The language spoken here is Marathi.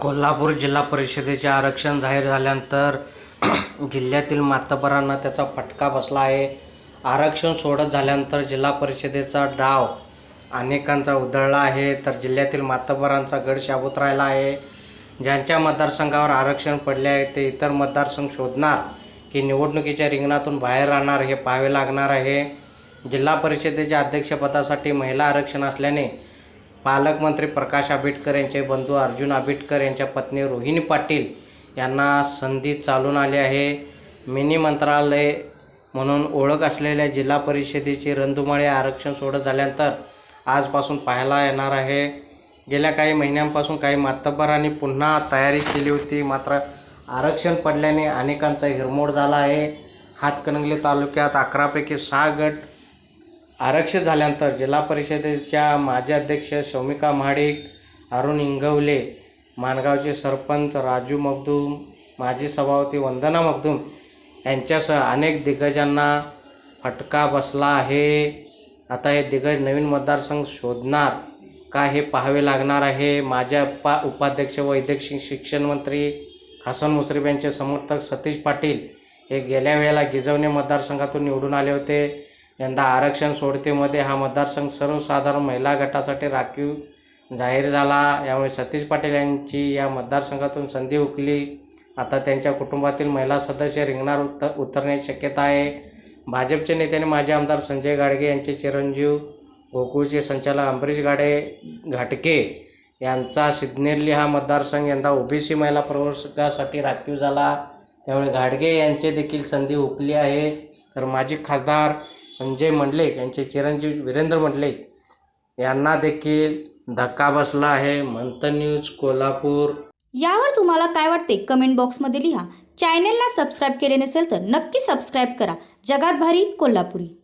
कोल्हापूर जिल्हा परिषदेचे आरक्षण जाहीर झाल्यानंतर जिल्ह्यातील मातबरांना त्याचा फटका बसला आहे. आरक्षण सोडत झाल्यानंतर जिल्हा परिषदेचा डाव अनेकांचा उधळला आहे. तर जिल्ह्यातील मातबरांचा गड शाबूत राहिला आहे. ज्यांच्या मतदारसंघावर आरक्षण पडले आहे ते इतर मतदारसंघ शोधणार की निवडणुकीच्या रिंगणातून बाहेर राहणार हे पाहावे लागणार आहे. जिल्हा परिषदेच्या अध्यक्षपदासाठी महिला आरक्षण असल्याने पालकमंत्री प्रकाश आंबेडकर यांचे बंधू अर्जुन आंबेडकर यांच्या पत्नी रोहिणी पाटील यांना संधी चालून आली आहे. मिनी मंत्रालय म्हणून ओळख असलेल्या जिल्हा परिषदेची रंधुमाळी आरक्षण सोडत झाल्यानंतर आजपासून पाहायला येणार आहे. गेल्या काही महिन्यांपासून काही मातब्बरांनी पुन्हा तयारी केली होती. मात्र आरक्षण पडल्याने अनेकांचा हिरमोड झाला आहे. हातकणंगले तालुक्यात अकरापैकी सहा गट आरक्षित झाल्यानंतर जिल्हा परिषदेच्या माजी अध्यक्ष शौमिका महाडिक अरुण इंगवले माणगावचे सरपंच राजू मगदूम माजी सभापती वंदना मगदूम यांच्यासह अनेक दिग्गजांना फटका बसला आहे. आता हे दिग्गज नवीन मतदारसंघ शोधणार का हे पाहावे लागणार आहे? माझ्या पा उपाध्यक्ष व वैद्यक शिक्षण मंत्री हसन मुश्रीफ यांचे समर्थक सतीश पाटील हे गेल्या वेळेला गिजवणे मतदारसंघातून निवडून आले होते. यंदा आरक्षण सोडतेमध्ये हा मतदारसंघ सर्वसाधारण महिला गटासाठी राखीव जाहीर झाला. यामुळे सतीश पाटील यांची या मतदारसंघातून संधी हुकली. आता त्यांच्या कुटुंबातील महिला सदस्य रिंगणार उत उतरण्याची शक्यता आहे. भाजपचे नेत्याने माजी आमदार संजय गाडगे यांचे चिरंजीव गोकुळचे संचालक अंबरीश गाडे घाटके यांचा सिद्नेरली हा मतदारसंघ यंदा ओबीसी महिला प्रवर्गासाठी राखीव झाला. त्यामुळे घाडगे यांचे देखील संधी हुकली आहे. तर माजी खासदार संजय मंडलिक यांचे चिरंजीव वीरेंद्र मंडलिक यांना देखील धक्का बसला आहे. मंत न्यूज कोल्हापूर. यावर तुम्हाला काय वाटते? कमेंट बॉक्समध्ये लिहा. चॅनेलला सबस्क्राईब केले नसेल तर नक्की सबस्क्राईब करा. जगात भारी कोल्हापुरी.